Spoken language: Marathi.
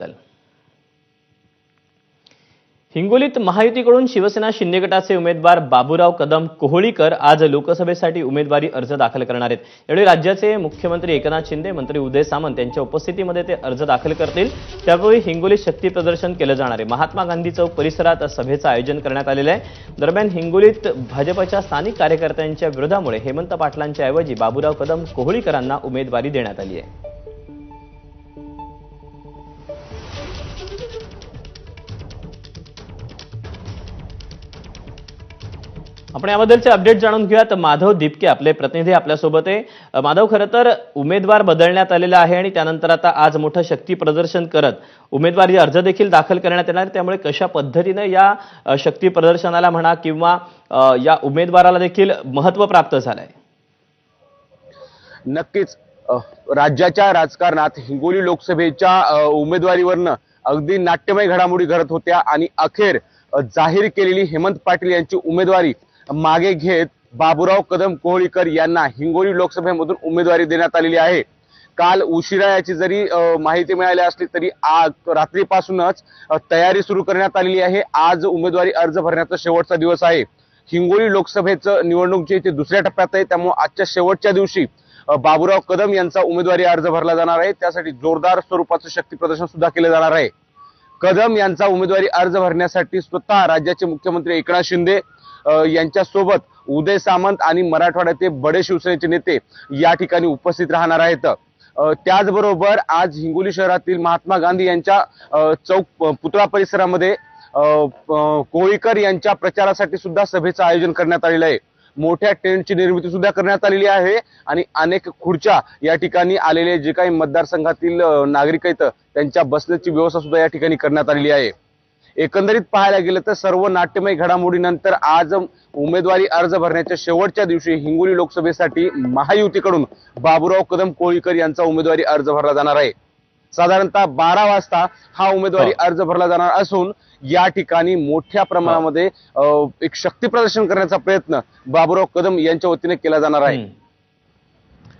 चल. हिंगोलीत महायुतीकडून शिवसेना शिंदे गटाचे उमेदवार बाबूराव कदम कोहळीकर आज लोकसभेसाठी उमेदवारी अर्ज दाखल करणार आहेत. यावेळी राज्याचे मुख्यमंत्री एकनाथ शिंदे मंत्री उदय सामंत यांच्या उपस्थितीमध्ये ते अर्ज दाखल करतील. त्यावेळी हिंगोलीत शक्ती प्रदर्शन केलं जाणार आहे. महात्मा गांधी चौक परिसरात सभेचं आयोजन करण्यात आलेलं आहे. दरम्यान हिंगोलीत भाजपच्या स्थानिक कार्यकर्त्यांच्या विरोधामुळे हेमंत पाटलांच्या ऐवजी बाबूराव कदम कोहळीकरांना उमेदवारी देण्यात आली आहे. आपण याबद्दलचे अपडेट जाणून घेऊयात. माधव दिपके आपले प्रतिनिधी आपल्यासोबत आहे. माधव खरं तर उमेदवार बदलण्यात आलेला आहे आणि त्यानंतर आता आज मोठं शक्ती प्रदर्शन करत उमेदवारी अर्ज देखील दाखल करण्यात येणार आहे. त्यामुळे कशा पद्धतीनं या शक्ती प्रदर्शनाला म्हणा किंवा या उमेदवाराला देखील महत्त्व प्राप्त झालंय? नक्कीच. राज्याच्या राजकारणात हिंगोली लोकसभेच्या उमेदवारीवरनं अगदी नाट्यमय घडामोडी घडत होत्या आणि अखेर जाहीर केलेली हेमंत पाटील यांची उमेदवारी मागे घेत बाबुराव कदम कोहळीकर यांना हिंगोली लोकसभेमधून उमेदवारी देण्यात आलेली आहे. काल उशिरा याची जरी माहिती मिळाली असली तरी आज रात्रीपासूनच तयारी सुरू करण्यात आलेली आहे. आज उमेदवारी अर्ज भरण्याचा शेवटचा दिवस आहे. हिंगोली लोकसभेचं निवडणूक जी ते दुसऱ्या टप्प्यात आहे त्यामुळे आजच्या शेवटच्या दिवशी बाबुराव कदम यांचा उमेदवारी अर्ज भरला जाणार आहे. त्यासाठी जोरदार स्वरूपाचं शक्ती प्रदर्शन सुद्धा केलं जाणार आहे. कदम यांचा उमेदवारी अर्ज भरण्यासाठी स्वतः राज्याचे मुख्यमंत्री एकनाथ शिंदे यांच्यासोबत उदय सामंत आणि मराठवाड्याचे बडे शिवसेनेचे नेते या ठिकाणी उपस्थित राहणार आहेत. त्याचबरोबर आज हिंगोली शहरातील महात्मा गांधी यांच्या चौक पुतळा परिसरामध्ये कोळीकर यांच्या प्रचारासाठी सुद्धा सभेचं आयोजन करण्यात आलेलं आहे. मोठ्या टेंटची निर्मिती सुद्धा करण्यात आलेली आहे आणि अनेक खुर्च्या या ठिकाणी आलेले जे काही मतदारसंघातील नागरिक आहेत त्यांच्या बसण्याची व्यवस्था सुद्धा या ठिकाणी करण्यात आलेली आहे. एकंदरीत पाहायला गेलं तर सर्व नाट्यमय घडामोडीनंतर आज उमेदवारी अर्ज भरण्याच्या शेवटच्या दिवशी हिंगोली लोकसभेसाठी महायुतीकडून बाबूराव कदम कोळीकर यांचा उमेदवारी अर्ज भरला जाणार आहे साधारणतः बारा वाजता हा उमेदवारी. अर्ज भरला जाणार असून या ठिकाणी मोठ्या प्रमाणामध्ये एक शक्ती प्रदर्शन करण्याचा प्रयत्न बाबूराव कदम यांच्या वतीने केला जाणार आहे.